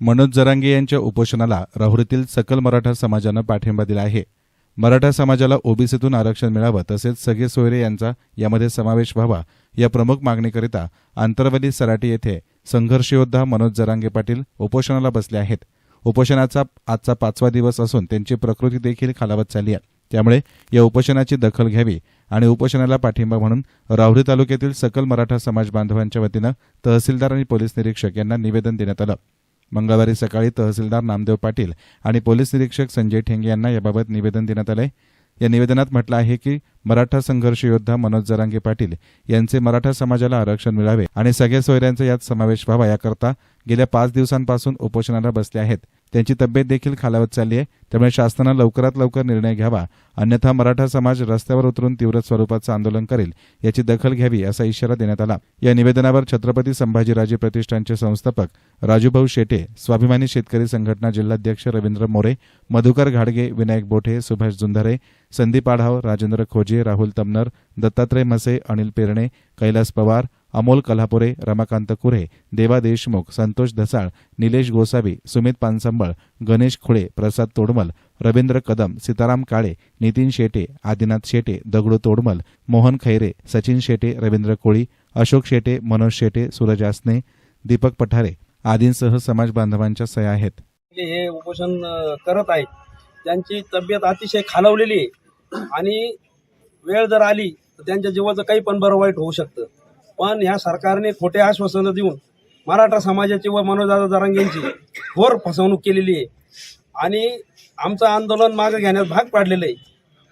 मनोज जरांगे यांच्या उपोषणाला राहुरीतील सकल मराठा समाजानं पाठिंबा दिला आहे. मराठा समाजाला ओबीसीतून आरक्षण मिळावं तसेच सगळे सोयरे यांचा यामध्ये समावेश व्हावा या प्रमुख मागणीकरिता आंतरवली सराटी येथे संघर्षयोद्धा मनोज जरांगे पाटील उपोषणाला बसले आहेत. उपोषणाचा आजचा पाचवा दिवस असून त्यांची प्रकृती देखील खालावत चालली आहे. त्यामुळे या उपोषणाची दखल घ्यावी आणि उपोषणाला पाठिंबा म्हणून राहुरी तालुक्यातील सकल मराठा समाज बांधवांच्या वतीनं तहसीलदार आणि पोलीस निरीक्षक यांना निवेदन देण्यात आलं. मंगळवारी सकाळी तहसीलदार नामदेव पाटील आणि पोलीस निरीक्षक संजय ठेंगे यांना याबाबत निवेदन देण्यात आलंय. या निवेदनात म्हटलं आहे की मराठा संघर्ष योद्धा मनोज जरांगे पाटील यांचे मराठा समाजाला आरक्षण मिळावे आणि सगळ्या सोयऱ्यांचा यात समावेश व्हावा याकरता गेल्या पाच दिवसांपासून उपोषणाला बसले आहेत. त्यांची तब्येत देखील खालावत चालली आहे. त्यामुळे शासनानं लवकरात लवकर निर्णय घ्यावा. अन्यथा मराठा समाज रस्त्यावर उतरून तीव्र स्वरूपाचं आंदोलन करेल याची दखल घ्यावी असा इशारा देण्यात आला. या निवेदनावर छत्रपती संभाजीराजे प्रतिष्ठानचे संस्थापक राजूभाऊ शेटे स्वाभिमानी शेतकरी संघटना जिल्हाध्यक्ष रवींद्र मोरे मधुकर घाडगे विनायक बोठे सुभाष जुंधारे संदीप आढाव राजेंद्र खोजे राहुल तमनर दत्तात्रय मसे अनिल पेरणे कैलास पवार अमोल कल्हापुरे रमाकांत कुरे देवा देशमुख संतोष धसाळ निलेश गोसावी सुमित पानसंबळ गणेश खुळे प्रसाद तोडमल रवींद्र कदम सीताराम काळे नितीन शेटे आदिनाथ शेटे दगडू तोडमल मोहन खैरे सचिन शेटे रवींद्र कोळी अशोक शेटे मनोज शेटे सूरज आसने दीपक पठारे आदींसह समाज बांधवांच्या सह्या आहेत. हे उपोषण करत आहेत. त्यांची तब्येत अतिशय खालावलेली आहे. आणि वेळ जर आली तर त्यांच्या जीवाचं काही पण बरं वाईट होऊ शकतं. पण ह्या सरकारने खोटे आश्वासनं देऊन मराठा समाजाची व मनोजदादा जरांगेंची घोर फसवणूक केलेली आहे. आणि आमचं आंदोलन मागे घेण्यास भाग पाडलेलं आहे.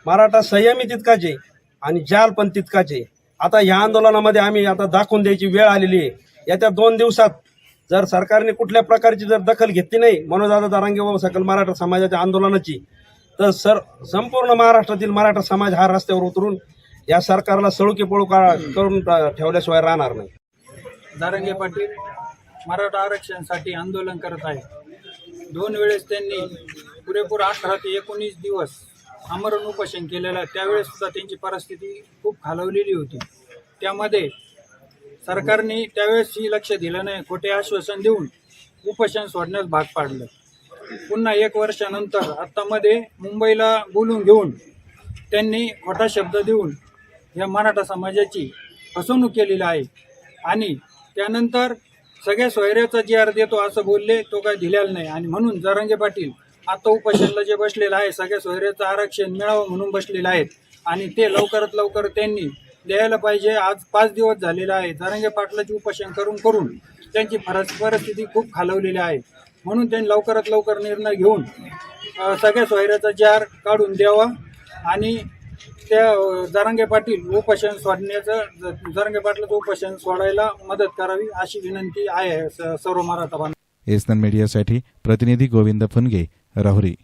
मराठा संयमी तितकाच आहे आणि जाल पण तितकाच आहे. आता ह्या आंदोलनामध्ये आम्ही आता दाखवून द्यायची वेळ आलेली आहे. येत्या दोन दिवसात जर सरकारने कुठल्या प्रकारची जर दखल घेतली नाही मनोजदादा दारांगे व सकल मराठा समाजाच्या आंदोलनाची तर सर संपूर्ण महाराष्ट्रातील मराठा समाज हा रस्त्यावर उतरून या सरकारला सळुकी पळू का करून ठेवल्याशिवाय राहणार नाही. दारंगे पाटील मराठा आरक्षणासाठी आंदोलन करत आहे दोन वेळेस त्यांनी पुरेपूर अठरा ते एकोणीस दिवस आमरण उपोषण केलेलं आहे. त्यावेळेस सुद्धा त्यांची परिस्थिती खूप खालवलेली होती. त्यामध्ये सरकारने त्यावेळेसही लक्ष दिलं नाही. खोटे आश्वासन देऊन उपोषण सोडण्यास भाग पाडलं. पुन्हा एक वर्षानंतर आत्तामध्ये मुंबईला बोलून घेऊन त्यांनी खोटा शब्द देऊन या मराठा समाजाची फसवणूक केलेली आहे. आणि त्यानंतर सगळ्या सोयऱ्याचा जी आर देतो असं बोलले तो काय दिलेला नाही. आणि म्हणून जरांगे पाटील आता उपोषणला जे बसलेलं आहे सगळ्या सोयऱ्याचं आरक्षण मिळावं म्हणून बसलेलं आहेत. आणि ते लवकरात लवकर त्यांनी द्यायला पाहिजे. आज पाच दिवस झालेला आहे. जरांगे पाटलाची उपाशन करून करून त्यांची फरस परिस्थिती खूप खालवलेली आहे. म्हणून त्यांनी लवकरात लवकर निर्णय घेऊन सगळ्या सोयऱ्याचा जार काढून द्यावा आणि त्या अ, पाटील उपोषण सोडण्याचं ज- जरांगे पाटलाचं उपोषण सोडायला मदत करावी अशी विनंती आहे स- सर्व मराठा एसन मीडियासाठी प्रतिनिधी गोविंद फुनगे राहुरी.